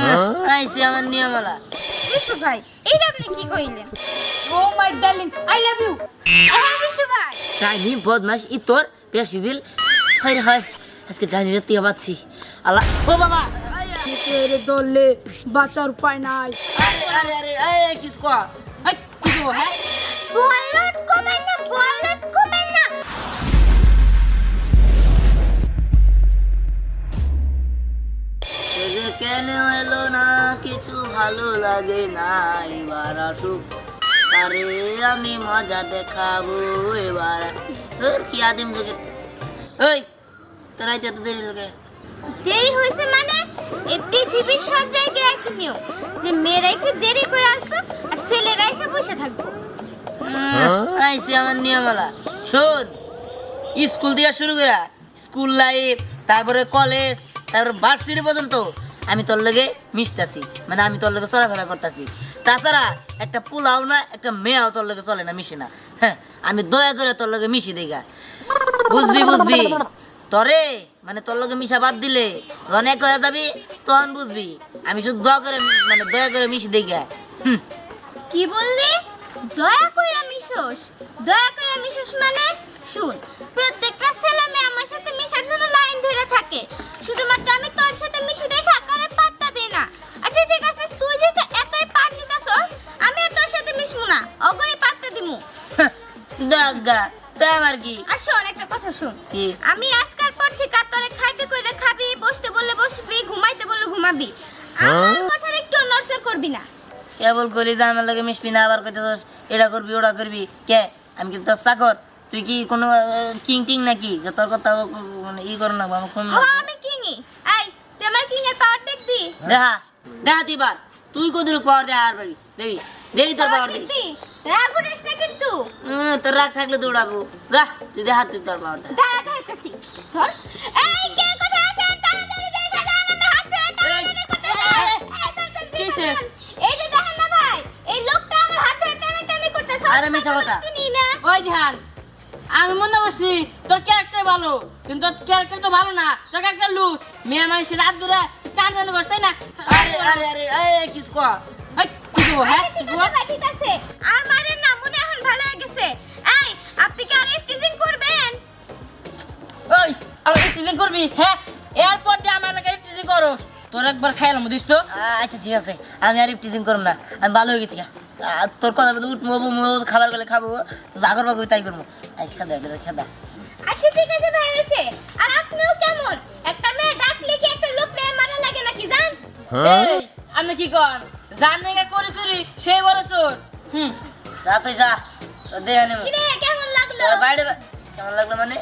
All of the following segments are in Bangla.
আইসি আমার নিয়মালা। বিশু ভাই এইটা আপনি কি কইলেন? ও my darling I love you হ্যাঁ বিশু ভাই। ডাইনি বদমাস ই তোর পেশি দিল হায় রে আজকে ডাইনি আল্লাহ ও বাবা! বাঁচার উপায় নাই। আরে আরে আরে কিছু কো এই, কি দেবো, হ্যাঁ? বলত কমেন না কেন এলো না? কিছু ভালো লাগে না এবার আসুক। আরে আমি মজা দেখাবো এবার। তোর কি আদিম তোকে ওই তোর এত দেরি লোকে দেরি হয়েছে মানে? এই পৃথিবীর সব জায়গায় একই নিয়ম। যে মেয়েরা একটু দেরি করে আসবে আর ছেলেরা এসে বসে থাকব। আইসি আমার নিয়মালা শোন স্কুল দিয়া শুরু করা। স্কুল লাইফ তারপরে কলেজ তারপরে ভার্সিটি পর্যন্ত আমি তোর লগে মিশতাছি। মানে আমি তোর লগে চলাফেরা করতেছি। তাছাড়া একটা পোলাও না, একটা মেয়াও তোর লগে চলে না, মিশে না। হ্যাঁ আমি দয়া করে তোর লগে মিশি দেগা বুঝবি বুঝবি? তরে মানে তোর লগে মিশা বাদ দিলে এক হয়ে যাবি, তখন বুঝবি। আমি শুধু দয়া করে মানে দয়া করে মিশি দেগা হুম। কি বললি? দয়া করে মিশোস দয়া করে মিশোস মানে শুন প্রত্যেকটা ছেলে মেয়ে আমার সাথে মিশার জন্য লাইন ধরে থাকে। শুধুমাত্র আমি তোর সাথে মিশে দেখা করে পাত্তা দিই না। আচ্ছা ঠিক আছে তুই যেহেতু এতই পার নিতাছস আমি আর তোর সাথে মিশবো না। অগরে পাত্তা দিমু। দাগা তা আমার কি? আর শোন একটা কথা শোন। কি? আমি আজকাল পর থেকে আর তোরে খাইতে কইলে খাবি বসতে বললে বসবি ঘুমাইতে বললে ঘুমাবি। আমার কথার একটু নড়চড় করবি না। কেবল করি যে আমার লগে মিশবি না আবার কইতে এটা করবি ওটা করবি? কে? আমি কি তোর চাকর। তুই কি কোনো কিং টিং নাকি? যে তোর কথা মানে ই কর না আমার কম আমি কিংই। এই তুই আমার কিং এর পাওয়ার দেখবি? দেখা দেখা তুই বার তুই কদুর পাওয়ার দে আর পারবি? দেখবি দেখবি তোর পাওয়ার দেখবি? রাগ না কিন্তু। তোর রাগ থাকলে দৌড়াবো। যা তুই দেখা তুই তোর পাওয়ার দে দাঁড়া দাঁড়াতেছি ধর। এই কে কোথায় আছেন তাড়াতাড়ি দেখা যান আমরা হাত এই, তাড়াতাড়ি দেখা কিসে? আরে মিথ্যা কথা। চিনি না ওই ধ্যান আমি মনে করছি তোর ক্যারেক্টার ভালো কিন্তু তোর ক্যারেক্টার তো ভালো না তোর ক্যারেক্টার লুজ মেয়ে মানুষের রাত ধরে টান টান করছে তাই না? আরে আরে আরে এই কিছু কো এই, কি দেবো, হ্যাঁ ঠিক আছে আছে আর মারেন না মনে এখন ভালো হয়ে গেছে। এই আপনি কি আর টিজিং করবেন? ওই টিচিং করবি হ্যাঁ? এরপর দিয়ে আমার টিচিং করো তোর একবার খাইলাম তো? আচ্ছা ঠিক আছে। আমি আর টিচিং করব না। আমি ভালো হয়ে গেছি গা। আর তোর কথা বলতে উঠবো মুবো খাবার গেলে খাব যা করব করবি তাই করব। এই খেদা খেদা খেদা। আচ্ছা ঠিক আছে ভাই হয়েছে। আর আপনিও কেমন? একটা মেয়ে ডাকলে কি একটা লোক মেয়ে মারা লাগে নাকি জান? এই আমি কি কর জানে কে করে চুরি সেই বলে চোর। হুম যা তুই যা দেহা নেব। কিরে কেমন লাগল? তোর বাইরে কেমন লাগল মানে?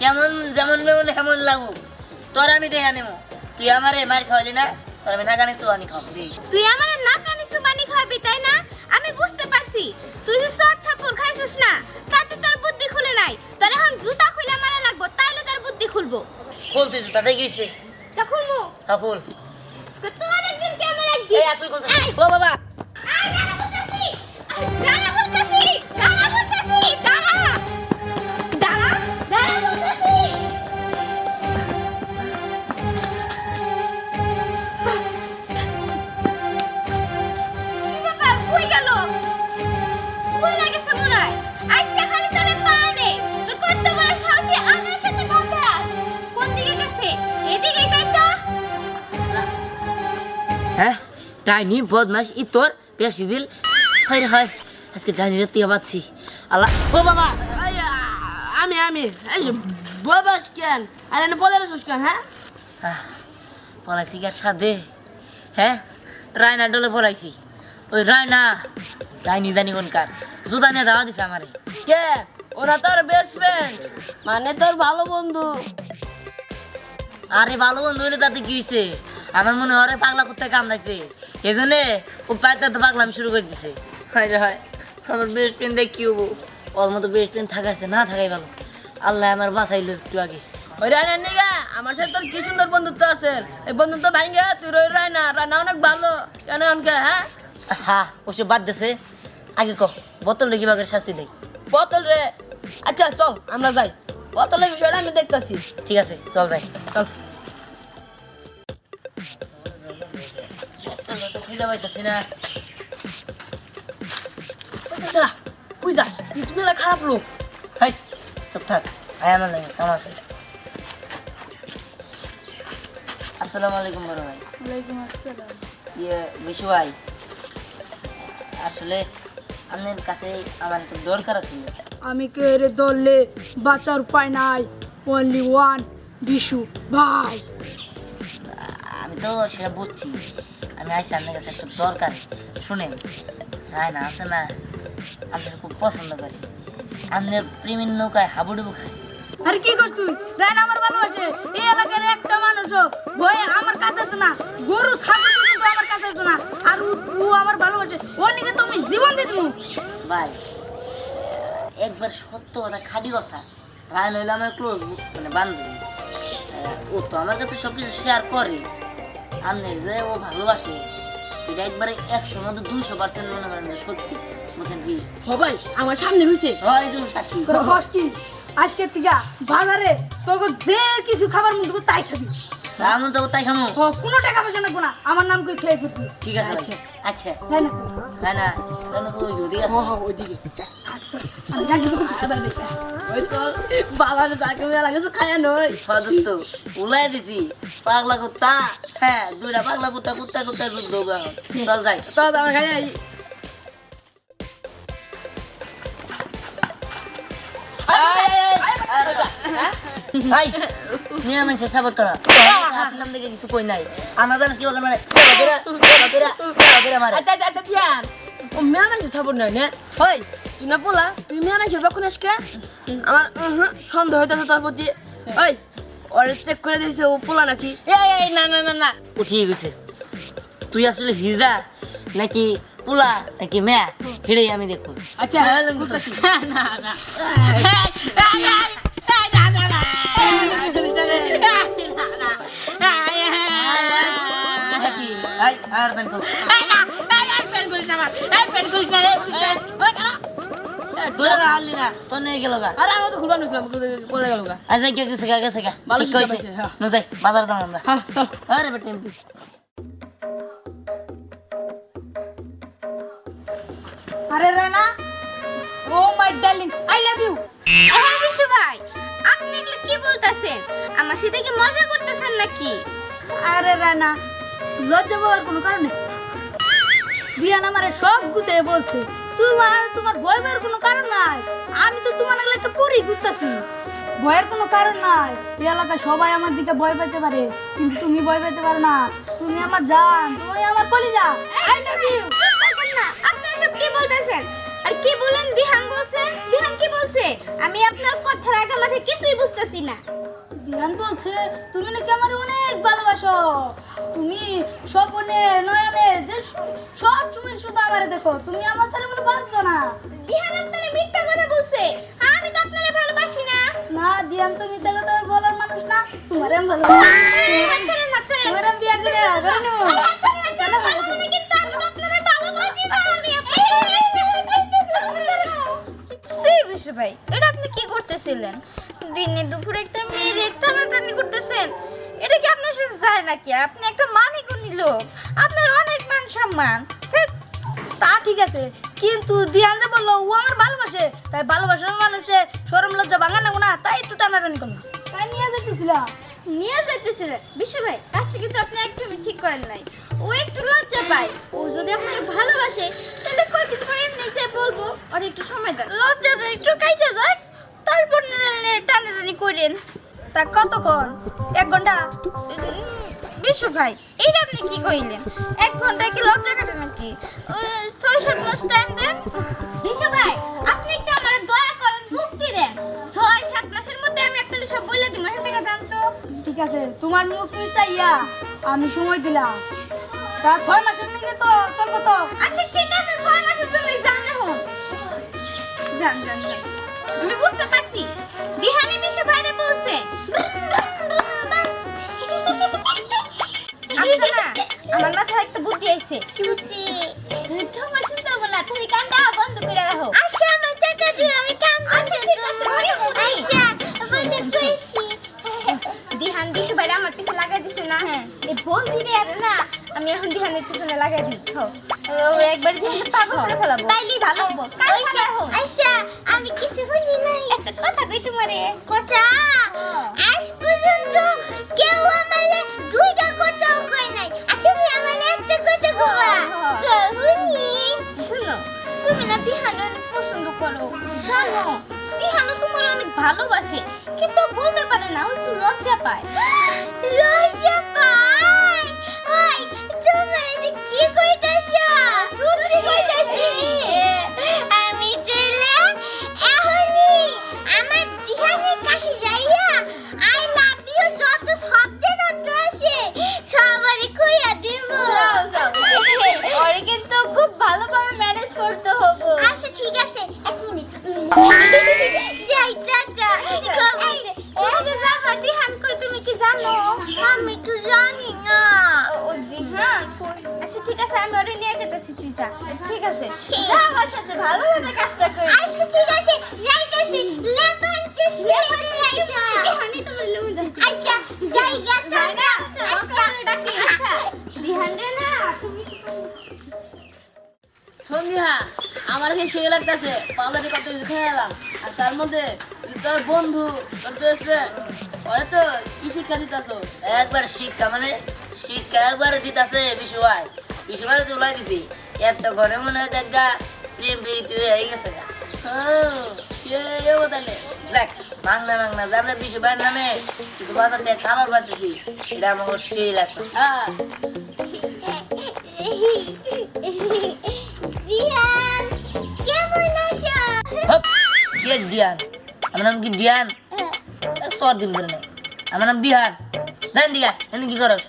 কেমন যেমন মেমন কেমন লাগুক তোর আমি দেখা নেব। তুই আমারে মার খাওয়ালি না তোর আমি নাগানি সোয়ানি খাও দিই। তুই আমার নাকানি সুবানি খাবি তাই না? বুঝতে তুই যে চট থাপ্পড় খাইছিস না তাতে তোর বুদ্ধি খুলে নাই। তোর এখন জুতা খুলে মারা লাগবো তাইলে তোর বুদ্ধি খুলবো। খুলতিস তাতে গেছে তা খুলবো। তা খুল। তোর একদিন কে আমার একদিন এই আসল কোন বাবা! হ্যাঁ? ডাইনি বদমাস ই তোর পেশি দিল হায় রে হায় আজকে ডাইনি রাত্রি পাচ্ছি আল্লাহ ও বাবা! আমি আমি। এই ববাস কেন? আর এনে বলে রাখছিস কেন হ্যাঁ? পলাইছি কার সাথে হ্যাঁ? রায়না ডলে পলাইছি। ওই রায়না ডাইনি জানি কোনকার জুতা নিয়ে দাওয়া দিছে আমারে। কে? ওরা তোর বেস্ট ফ্রেন্ড মানে তোর ভালো বন্ধু। আরে ভালো বন্ধু হইলে তাতে কি হয়েছে আমার মনে হয় পাগলা করতে কামড়াইছে। এই জন্যে ও তো পাগলামি শুরু করে দিছে। হয় রে হয়। আমার বেস্ট ফ্রেন্ড দেখ কি হব। ওর মতো বেস্ট ফ্রেন্ড থাকাছে না থাকাই ভালো। আল্লাহ আমার বাঁচাইলো একটু আগে। ওই রায়না নিগা আমার সাথে তোর কি সুন্দর বন্ধুত্ব আছে? এই বন্ধুত্ব ভাঙ্গে তুই রই রায়না রায়না অনেক ভালো। কেন অনকে হ্যাঁ? হ্যাঁ ওসব বাদ দিছে। আগে ক বোতল রেখে বাগের শাস্তি দেয় বোতল রে। আচ্ছা চল আমরা যাই। বোতলের বিষয়টা আমি দেখতাছি। ঠিক আছে চল যাই। চল। খুঁজে পাইতেছি না দাঁড়া যা বিসমিল্লাহ খারাপ লোক হাই চুপ থাক আয় আমার লাগে কাম আছে আসসালামু আলাইকুম বড় ভাই ইয়ে বিশু ভাই আসলে আপনার কাছে আমার একটু দরকার ছিল আমি কেড়ে ধরলে বাঁচার উপায় নাই অনলি ওয়ান বিশু ভাই আমি তো সেটা বুঝছি আমি আইসি আপনার কাছে একটা দরকার। শুনেন হ্যাঁ না আছে না আপনার খুব পছন্দ করি। আপনি প্রেমের নৌকায় হাবুডুবু খায়। আরে কি করছ তুই? রায়না আমার ভালোবাসে। এই এলাকার একটা মানুষও ভয়ে আমার কাছে আছে না। গরু ছাগল কিন্তু আমার কাছে আছে না। আর ও- ও আমার ভালোবাসে। ওর নিকে তুমি জীবন দিয়ে দিবো ভাই একবার সত্য কথা খাঁটি কথা। রায়ন হইল আমার ক্লোজ মানে বান্ধবী। ও তো আমার কাছে সব কিছু শেয়ার করে। আপনি যে ও ভালোবাসে। এটা একবারে একশো মধ্যে দুইশো পার্সেন্ট মনে করেন যে সত্যি। বুঝছেন কি? সবাই আমার সামনে হইছে হয় তুমি সাক্ষী। কি? আজকে থেকে বাজারে তোকে যে কিছু খাবার মন দেবো তাই খাবি। এমন যাব তাই খামো। ও, কোনো টাকা পয়সা নেব না। আমার নাম করে খেয়ে ফিরবি ঠিক আছে আচ্ছা। আচ্ছা না? না? না রায়না কই যদি আছে। ওইদিকে। ওই চল বাবার যাকে মেলা কিছু খায় নই দোস্ত উলাই দিছি পাগলা কুত্তা হ্যাঁ দুইটা পাগলা কুত্তা কুত্তা কুত্তা চল যাই চল আমার খাই আই ভাই নিয়ে মানুষ সাপোর্ট করা আসলাম দেখে কিছু কই নাই আমার জানিস কি বলছেন মানে আচ্ছা আচ্ছা আচ্ছা মেয়া মানুষ সাপোর্ট নয় না ওই তুই না বলা তুই মেয়া মানুষের বাকুন আজকে আমার সন্দেহ হইতেছে তোর প্রতি ওই ওরে চেক করে দিয়েছে ও পোলা নাকি এই না না না না উঠিয়ে গেছে তুই আসলে হিজড়া নাকি পোলা নাকি মেয়া হেড়েই আমি দেখব আচ্ছা বুঝতেছি না না নাকি আই আর বেন কর তুই আর আনলি না তোর নিয়ে গেল গা। আরে আমি তো খুলবার নছিলাম কোথায় গেল গা? আচ্ছা কে গেছে গা গেছে গা ভালো কইছে শিক্ষা পাইছে, হ্যাঁ। নো যাই বাজার যাও আমরা। হ্যাঁ চল। আরে বেটা এমপি আরে Raina oh my darling I love you. হ্যাঁ বিশু ভাই আপনি এগুলো কি বলতেছেন? আমার সাথে কি মজা করতেছেন নাকি? আরে রানা লজ্জা পাওয়ার কোনো কারণ? দিয়ান আমারে সব গুছিয়ে বলছে তোমার তোমার ভয় পরি গুছতাছি ভয়ের কোনো কারণ নাই। এই এলাকায় সবাই আমার দিকে ভয় পেতে পারে। কিন্তু তুমি ভয় পেতে পারো না। তুমি আমার জান তুমি আমার কলিজা। আই লাভ ইউ চুপ থাকেন না আপনি এসব কি বলতেছেন? আর কি বলেন দিহান বলছে? দিহান কি বলছে? আমি আপনার কথার আগে মাথায় কিছুই বুঝতেছি না। দিয়ান বলছে তুমি নাকি আমার অনেক ভালোবাসো। তুমি স্বপনে নয়নে যে সব সময় শুধু আমারে দেখো। তুমি আমার ছেলে বলে বাঁচবে না দিহান আপনারে মিথ্যা কথা বলছে আমি তো আপনারে ভালোবাসি না না দিয়ান তো মিথ্যা কথা বলার মানুষ না। তোমার আমি ছাড়েন। তোমার আমি বিয়ে করে ঘরে নেব। আরে হাত ছাড়েন, হাত ছাড়েন, ভালো করে কিন্তু আমি তো আপনারে ভালোবাসি না, আমি সেই বিশু ভাই এটা আপনি কি করতেছিলেন? দিনে দুপুরে একটা মেয়ে টানাটানি করতেছেন। এটা কি আপনার সাথে যায় নাকি? আপনি একটা মানিকনি লোক আপনার অনেক মান সম্মান। তা ঠিক আছে। কিন্তু দিয়ান যে বলল ও আমার ভালোবাসে। তাই ভালোবাসার মানুষে সরম লজ্জা ভাঙা নেব না তাই একটু টানাটানি করলাম তাই নিয়ে যেতেছিলাম নিয়ে যাইতেছিলেন বিশু ভাই কাজটা কিন্তু আপনি একদমই ঠিক করেন নাই। ও একটু লজ্জা পায়। ও যদি আপনার ভালোবাসে তাহলে কয়েকদিন পরে এমনিতে বলব। আর একটু সময় দেন। লজ্জাটা একটু কাইটে যাক তারপর টানাটানি করেন। তা কতক্ষণ? এক ঘণ্টা? বিশু ভাই এইটা আপনি কি কইলেন? এক ঘণ্টা কি লজ্জা কাটে নাকি? ছয় সাত মাস টাইম দেন। বিশু ভাই আপনি একটু আমার দয়া করেন মুক্তি দেন। ছয় সাত মাসের মধ্যে আমি আপনাদের সব বলে দিব এখান থেকে জানতো ঠিক আছে তোমার মুখ তুই চাইয়া আমি সময় দিলাম। তা ছয় মাসের নিকে তো চলবো তো? আচ্ছা ঠিক আছে ছয় মাসের জন্য জান এখন। জান জান জান আমি বুঝতে পারছি। দিহানি বিশ্ব ভাইরে বলছে আমার মাথায় একটা বুদ্ধি আইছে। বুদ্ধি? তোমার শুনতে হবে না তুমি কানটা বন্ধ করে রাখো। আচ্ছা আমার টাকা দিও আমি কান আচ্ছা ঠিক আছে আচ্ছা আমাদের খুশি দিহান বিশ্ব ভাইরে আমার পিছে লাগাই দিছে না। এই বল দিলে আর না আমি এখন দিহানের পিছনে লাগাই দিই। ও একবার ধ্যান পাগল করে ফেলাবো। তাইলেই ভালো হব। আচ্ছা আমি কিছু বলি নাই। একটা কথা কই তোমারে? কথা তুমি অনেক পছন্দ করো। জানো বিহানো তোমার অনেক ভালোবাসে কিন্তু বলতে পারে না ও একটু লজ্জা পায়। লজ্জা পায়? ওই তুমি যে কি কইতাছো? সত্যি কইতাছি? আমি চলে এখনই আমার জিহানের কাছে যাইয়া আই লাভ ইউ যত শব্দের অর্থ আছে সবারই কইয়া দিব সন্ধ্যা আমার কাছে সে লাগতেছে পাউডারি কত কিছু খেয়ে এলাম। আর তার মধ্যে তোর বন্ধু তোর বেস্ট ফ্রেন্ড ওরা তো কি শিক্ষা দিতেছ? একবার শিক্ষা মানে শিক্ষা একবার দিতাছে বিশু ভাই বিশু ভাই তো উলাই দিছি। এত ঘরে মনে হয় দেখা প্রেম প্রীতি হয়ে গেছে। কে দেখ মাংনা যে আমরা বিশু ভাইয়ের নামে কিছু বাজার দিয়ে খাবার পাচ্ছি এটা আমার সেই লাগবে কে ডিয়ান আমার নাম কি ডিয়ান সর দিন করে নেই আমার নাম দিহান। জান দিঘা এনে কি করস?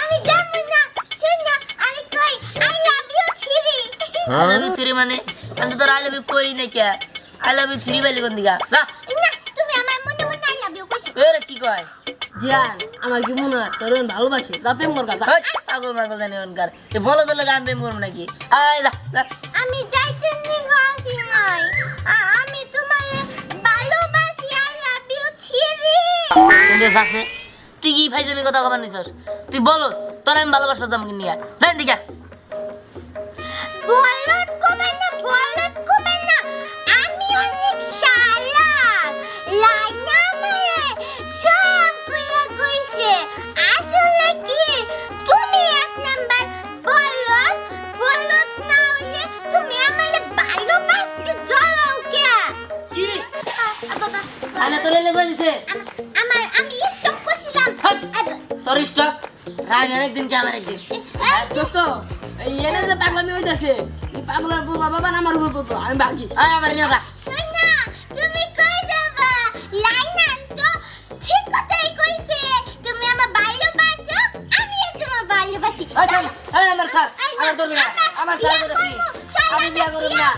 আমি জানি না শুন না আমি কই? I love you three. I love you three মানে? আমি তো আই লাভ ইউ কই নাই কে? আই লাভ ইউ থ্রি বাইলি কোন যা। না তুমি আমার মনে মনে আই লাভ ইউ কইছো। এরে কি কয়? জিয়ান আমার কি মনে হয় তোর ভালোবাসি? যা প্রেম কর গা হেই, পাগল পাগল জানি ওনকার এ বলো তো গান প্রেম করব নাকি? আয় যা আমি যাইতে নিগাছি নাই। আছে। তুই কি ভাই তুমি কথা কবার নিছস? তুই বলো, তোর আমি ভালোবাসা যাব নিয়ে। যাই কি আমার এই দোস্ত এনে যে পাগলামি হইতাছে পাগলার বাবা বাবা আমার উপর পড়ব আমি ভাগি আয় আমার নিয়ে যা তুমি কই যাবা? লাইনান তো ঠিক কথাই কইছে। তুমি আমার ভালোবাসো তোমার আমার স্যার আমার ধরবি না আমার আমি বিয়া করব না।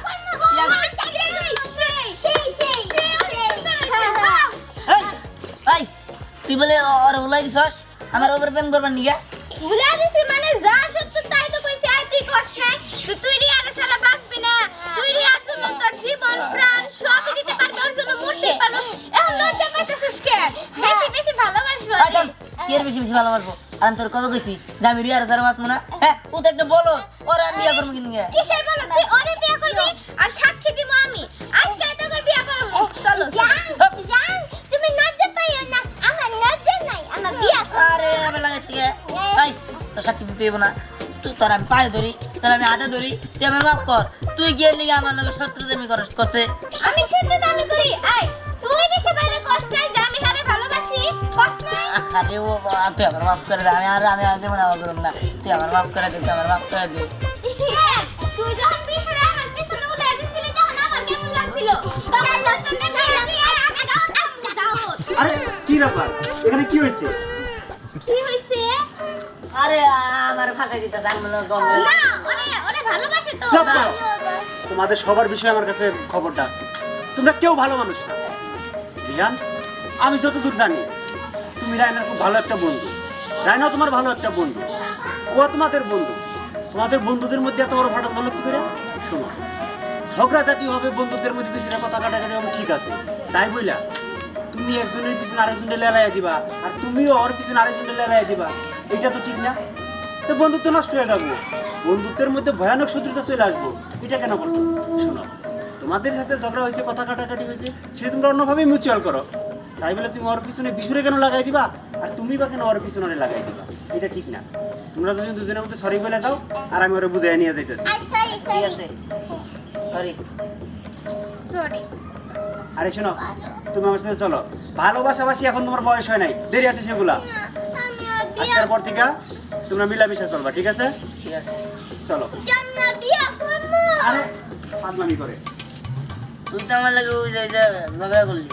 তুই বলে ওর উলাই দিছস? আমার ওপর প্রেম করবার নিগা? ভুলা দিছি মানে যা সত্য তাই তো কইছে আর তুই কষ্ট নাই? তো তুই রি আর সারা বাঁচবি না। তুই রি আর জন্য তোর জীবন প্রাণ সব দিতে পারবি ওর জন্য মরতে পারব। এখন লজ্জা পাইতেছিস কে? বেশি বেশি ভালোবাসবো কি এর বেশি বেশি ভালোবাসবো? আর আমি তোর কবে কইছি যে আমি রিয়ার স্যার বাঁচবো না? হ্যাঁ ও তো একটা বলো ওরা আমি বিয়া করব কিনি কিসের বলো তুই ওরে বিয়ে করবি আর সাক্ষী দিব আমি। আজকে তোর বিয়ে করব চলো জান তুমি লজ্জা পাইও না। আমার লজ্জা নাই আমার বিয়ে আরে আবার লাগাইছে এই তোর সাথে না। তুই তোর আমি পায়ে ধরি তোর আমি হাতে ধরি তুই আমার মাফ কর। তুই গিয়ে নিয়ে আমার লগে শত্রুতামি করস করছে। আমি শুনতে দামি করি আই তুই বেশি বাইরে কষ্ট নাই যে আমি হারে ভালোবাসি কষ্ট নাই। আরে ও বাবা, তুই আমার মাফ করে দে আমি আর আমি আর যেমন আমার করব না। তুই আমার মাফ করে দে তুই আমার মাফ করে দে। তুই যখন পিছনে আমার পিছনে উঠে আসছিলি তখন আমার কেমন লাগছিল? তখন দশটা খাইলাম আর আমি দাও আরে কি ব্যাপার? এখানে কি হয়েছে? কি হইছে আরে আমার ভাষা গম। না ওরে ওরে ভালোবাসে তো। চুপ করো। তোমাদের সবার বিষয়ে আমার কাছে খবরটা আছে। তোমরা কেউ ভালো মানুষ না। রিয়ান আমি যতদূর জানি তুমি রায়নার খুব ভালো একটা বন্ধু। রায়না তোমার ভালো একটা বন্ধু। ও তোমাদের বন্ধু। তোমাদের বন্ধুদের মধ্যে এত বড় ফাটল কি করে? শোনো ঝগড়াঝাটি হবে বন্ধুদের মধ্যে কিছুটা কথা কাটাকাটি হবে ঠিক আছে। তাই বইলা তুমি একজনের পিছনে আরেকজনের লেলাইয়া দিবা আর তুমিও ওর পিছনে আরেকজনের লেলাইয়া দিবা। এটা তো ঠিক না। তো বন্ধুত্ব নষ্ট হয়ে যাব। বন্ধুত্বের মধ্যে ভয়ানক শত্রুতা চলে আসব। এটা কেন করতো শোনো তোমাদের সাথে ঝগড়া হয়েছে কথা কাটাকাটি হয়েছে সেটা তোমরা অন্যভাবে মিউচুয়াল করো। তাই বলে তুমি ওর পিছনে বিশুরে কেন লাগাই দিবা? আর তুমি বা কেন ওর পিছনে লাগাই দিবা? এটা ঠিক না। তোমরা দুজন দুজনের মধ্যে সরি বলে যাও আর আমি ওরা বুঝাই নিয়ে যাইতেছি। ঠিক সরি আছে। সরি সরি আরে শোনো তুমি আমার সাথে চলো। ভালোবাসাবাসি এখন তোমার বয়স হয় নাই। দেরি আছে সেগুলা। আজকের পর থেকে তোমরা মিলামিশা চলবা ঠিক আছে? ঠিক আছে। চলো। আরে পাগলামি করে। তুই তো আমার লাগে যে ওই যে ঝগড়া করলি।